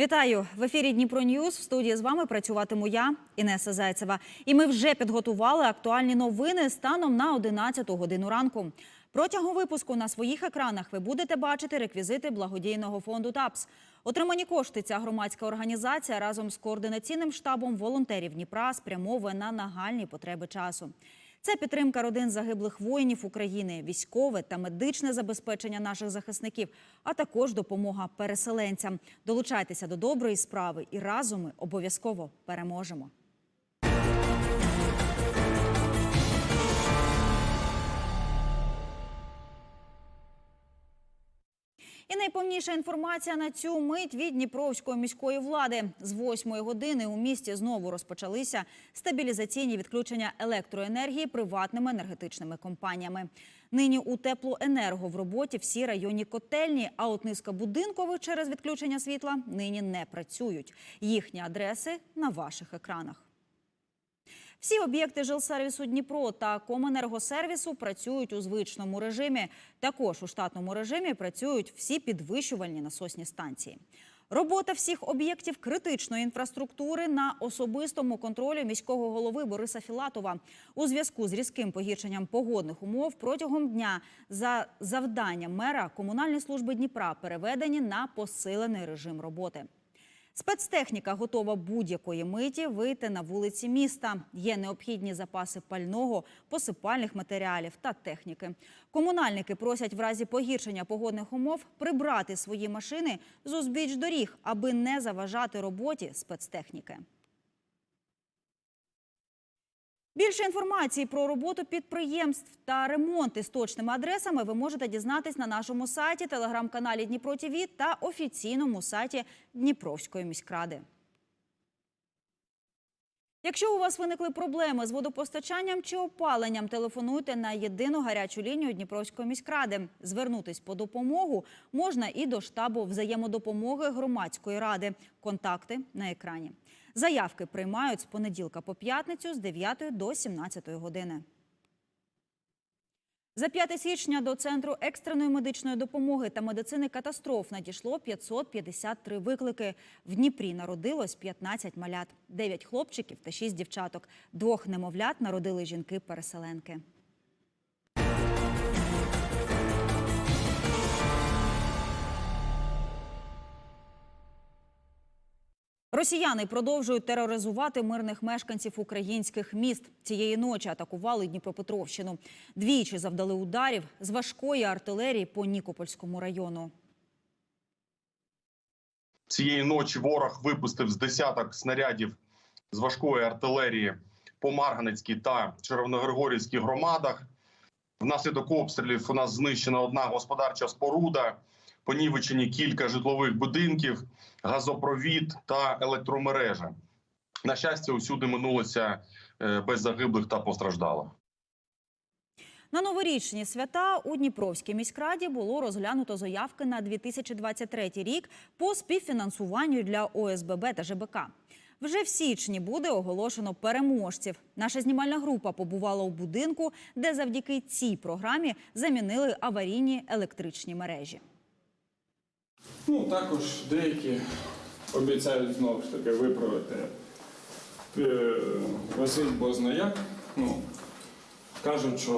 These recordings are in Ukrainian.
Вітаю в ефірі Дніпро Ньюз. В студії з вами працюватиму я, Інеса Зайцева. І ми вже підготували актуальні новини станом на 11 годину ранку. Протягом випуску на своїх екранах ви будете бачити реквізити благодійного фонду ТАПС. Отримані кошти ця громадська організація разом з координаційним штабом волонтерів Дніпра спрямовує на нагальні потреби часу. Це підтримка родин загиблих воїнів України, військове та медичне забезпечення наших захисників, а також допомога переселенцям. Долучайтеся до доброї справи і разом ми обов'язково переможемо. І найповніша інформація на цю мить від Дніпровської міської влади. З 8 години у місті знову розпочалися стабілізаційні відключення електроенергії приватними енергетичними компаніями. Нині у теплоенерго в роботі всі районні котельні, а от низка будинкових через відключення світла нині не працюють. Їхні адреси на ваших екранах. Всі об'єкти жилсервісу Дніпро та Коменергосервісу працюють у звичному режимі. Також у штатному режимі працюють всі підвищувальні насосні станції. Робота всіх об'єктів критичної інфраструктури на особистому контролі міського голови Бориса Філатова у зв'язку з різким погіршенням погодних умов протягом дня за завданням мера комунальні служби Дніпра переведені на посилений режим роботи. Спецтехніка готова будь-якої миті вийти на вулиці міста. Є необхідні запаси пального, посипальних матеріалів та техніки. Комунальники просять в разі погіршення погодних умов прибрати свої машини з узбіч доріг, аби не заважати роботі спецтехніки. Більше інформації про роботу підприємств та ремонти з точними адресами ви можете дізнатись на нашому сайті, телеграм-каналі Дніпро ТІВІ та офіційному сайті Дніпровської міськради. Якщо у вас виникли проблеми з водопостачанням чи опаленням, телефонуйте на єдину гарячу лінію Дніпровської міськради. Звернутись по допомогу можна і до штабу взаємодопомоги громадської ради. Контакти на екрані. Заявки приймають з понеділка по п'ятницю з 9 до 17 години. За 5 січня до Центру екстреної медичної допомоги та медицини катастроф надійшло 553 виклики. В Дніпрі народилось 15 малят, 9 хлопчиків та 6 дівчаток. Двох немовлят народили жінки-переселенки. Росіяни продовжують тероризувати мирних мешканців українських міст. Цієї ночі атакували Дніпропетровщину. Двічі завдали ударів з важкої артилерії по Нікопольському району. Цієї ночі ворог випустив з десяток снарядів з важкої артилерії по Марганецькій та Червоногригорівській громадах. Внаслідок обстрілів у нас знищена одна господарча споруда, понівечені кілька житлових будинків, газопровід та електромережа. На щастя, усюди минулося е, без загиблих та постраждалих. На новорічні свята у Дніпровській міськраді було розглянуто заявки на 2023 рік по співфінансуванню для ОСББ та ЖБК. Вже в січні буде оголошено переможців. Наша знімальна група побувала у будинку, де завдяки цій програмі замінили аварійні електричні мережі. Ну, також деякі обіцяють знову ж таки виправити е, Василь Бозна Ну, кажуть, що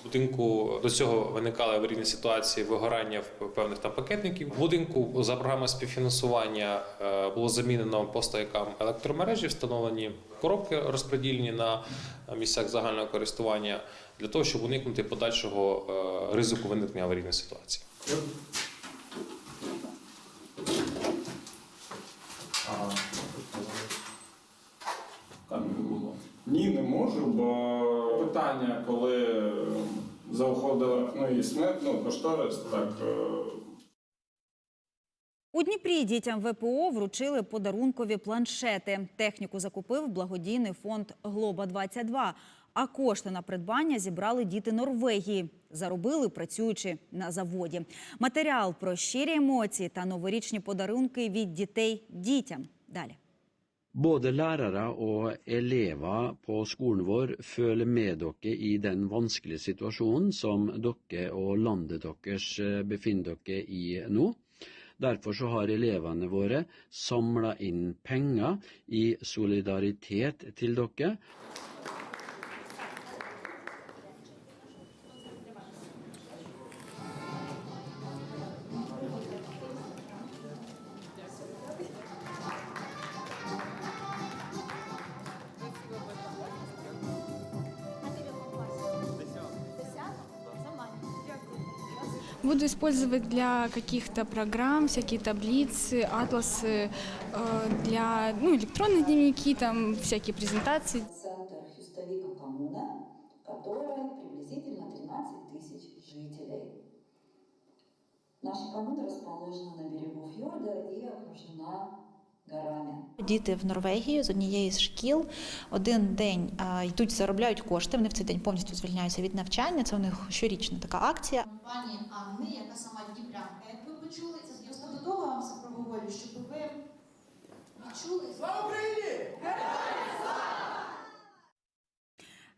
В будинку до цього виникали аварійні ситуації вигорання певних там пакетників. В будинку за програмою співфінансування е, було замінено по стоякам електромережі, встановлені коробки розподілені на місцях загального користування для того, щоб уникнути подальшого е, ризику виникнення аварійної ситуації. Там не було. Ні, не можу, бо питання, коли заходила ну, і смерть, ну, кошторис, так. е, У Дніпрі дітям ВПО вручили подарункові планшети. Техніку закупив благодійний фонд Глоба 22 А кошти на придбання зібрали діти Норвегії. Заробили, працюючи на заводі. Матеріал про щирі емоції та новорічні подарунки від дітей дітям. Далі. Både lærere og elever på skolen vår føler med dere i den vanskelige situasjonen som dere og landet deres eh, befinner dere i nå. Derfor så har elevene våre samla inn penger i solidaritet til dere. Буду использовать для каких-то программ всякие таблицы, атласы, э, для ну, электронные дневники, там всякие презентации. Діти в Норвегії з однієї з шкіл один день а, йдуть, заробляють кошти. Вони в цей день повністю звільняються від навчання. Це у них щорічна така акція. пані Анни, яка сама дніпрянка. Як ви почули, це я до того вам це проговорю, щоб ви відчули. Слава Україні!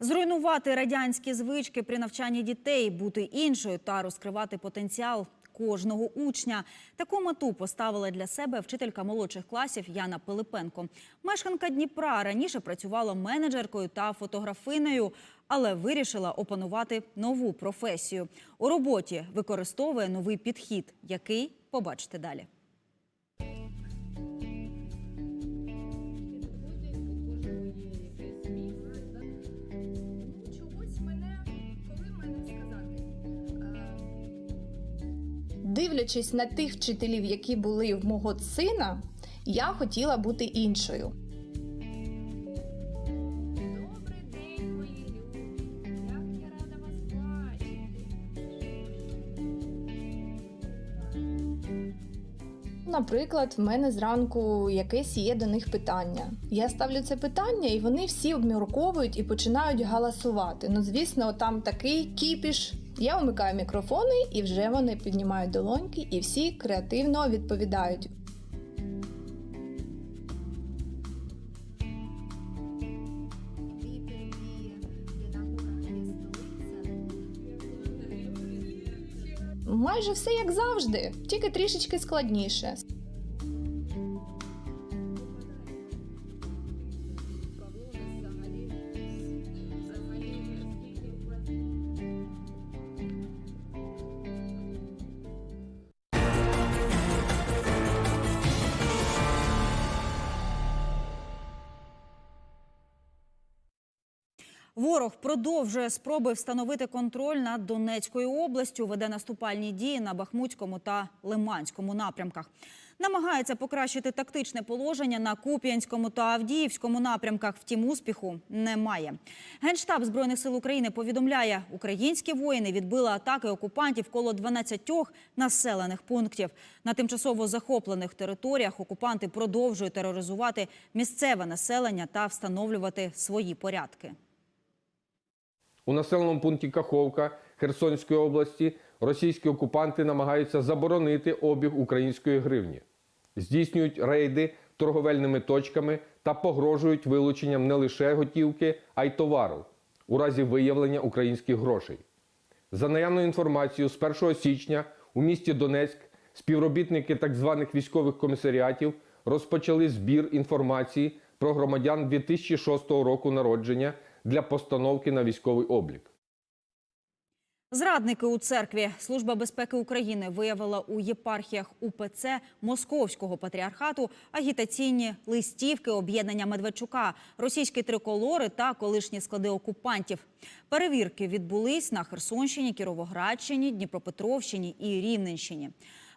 Зруйнувати радянські звички при навчанні дітей, бути іншою та розкривати потенціал кожного учня. Таку мету поставила для себе вчителька молодших класів Яна Пилипенко. Мешканка Дніпра раніше працювала менеджеркою та фотографиною, але вирішила опанувати нову професію. У роботі використовує новий підхід, який побачите далі. Дивлячись на тих вчителів, які були в мого сина, я хотіла бути іншою. Наприклад, в мене зранку якесь є до них питання. Я ставлю це питання, і вони всі обмірковують і починають галасувати. Ну, звісно, там такий кіпіш. Я вмикаю мікрофони, і вже вони піднімають долоньки, і всі креативно відповідають. Майже все як завжди, тільки трішечки складніше. Ворог продовжує спроби встановити контроль над Донецькою областю, веде наступальні дії на Бахмутському та Лиманському напрямках. Намагається покращити тактичне положення на Куп'янському та Авдіївському напрямках. Втім, успіху немає. Генштаб збройних сил України повідомляє, українські воїни відбили атаки окупантів коло 12 населених пунктів. На тимчасово захоплених територіях окупанти продовжують тероризувати місцеве населення та встановлювати свої порядки. У населеному пункті Каховка Херсонської області російські окупанти намагаються заборонити обіг української гривні, здійснюють рейди торговельними точками та погрожують вилученням не лише готівки, а й товару у разі виявлення українських грошей. За наявною інформацією, з 1 січня у місті Донецьк співробітники так званих військових комісаріатів розпочали збір інформації про громадян 2006 року народження для постановки на військовий облік. Зрадники у церкві Служба безпеки України виявила у єпархіях УПЦ Московського патріархату агітаційні листівки об'єднання Медведчука, російські триколори та колишні склади окупантів. Перевірки відбулись на Херсонщині, Кіровоградщині, Дніпропетровщині і Рівненщині.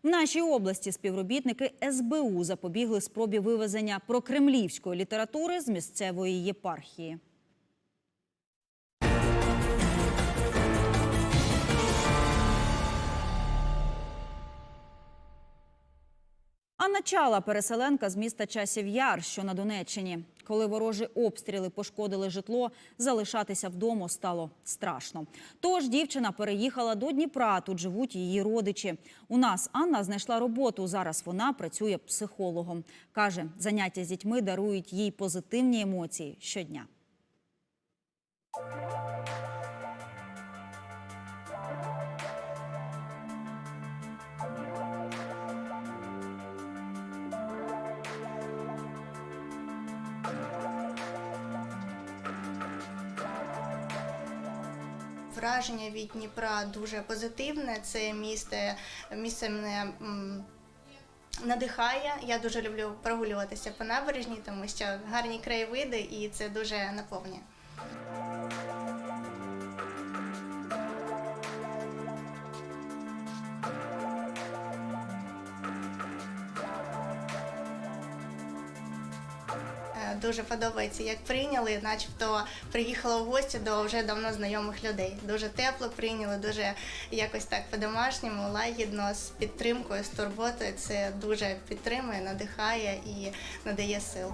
В нашій області співробітники СБУ запобігли спробі вивезення прокремлівської літератури з місцевої єпархії. А начала переселенка з міста Часів Яр, що на Донеччині. Коли ворожі обстріли пошкодили житло, залишатися вдома стало страшно. Тож дівчина переїхала до Дніпра. Тут живуть її родичі. У нас Анна знайшла роботу. Зараз вона працює психологом. Каже, заняття з дітьми дарують їй позитивні емоції щодня. Враження від Дніпра дуже позитивне. Це місце, місце мене надихає. Я дуже люблю прогулюватися по набережні, тому що гарні краєвиди і це дуже наповнює. Дуже подобається, як прийняли, начебто приїхала в гості до вже давно знайомих людей. Дуже тепло прийняли, дуже якось так по-домашньому, лагідно, з підтримкою, з турботою. Це дуже підтримує, надихає і надає сил.